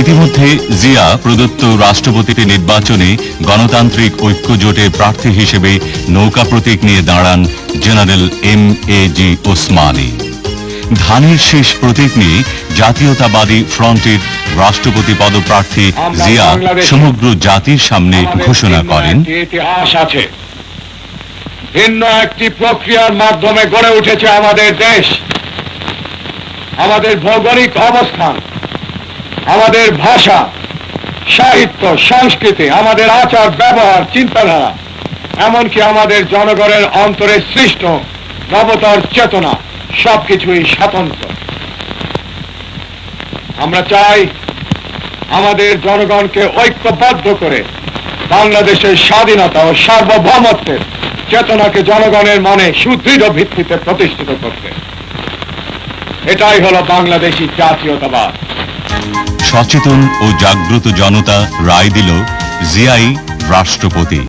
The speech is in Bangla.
ইতিমধ্যে জিয়া প্রদত্ত রাষ্ট্রপতি নির্বাচনে গণতান্ত্রিক ঐক্য জোটে প্রার্থী হিসেবে নৌকা প্রতীক নিয়ে দাঁড়ান general M A G Osmani. ধানের শীষ প্রতীক নিয়ে জাতীয়তাবাদী ফ্রন্টের রাষ্ট্রপতি পদপ্রার্থী জিয়া সমগ্র জাতির সামনে ঘোষণা করেন। একটি ইতিহাস আছে। ভিন্ন একটি প্রক্রিয়ার মাধ্যমে গড়ে উঠেছে আমাদের দেশ আমাদের ভৌগোলিক অবস্থান। আমাদের ভাষা, সাহিত্য, সংস্কৃতি, আমাদের আচার, ব্যবহার, চিন্তাধারা, এমনকি আমাদের জনগণের অন্তরে সৃষ্ট নবতর চেতনা, সবকিছুই স্বাতন্ত্র আমরা চাই আমাদের জনগণকে ঐক্যবদ্ধ করে বাংলাদেশের স্বাধীনতা ও সার্বভৌমত্বের চেতনাকে জনগণের মনে সুদৃঢ় ভিত্তিতে প্রতিষ্ঠিত করতে। এটাই হলো বাংলাদেশী জাতীয়তাবাদ। সচেতন ও জাগ্রত জনতা রায় দিল জিয়াই রাষ্ট্রপতি।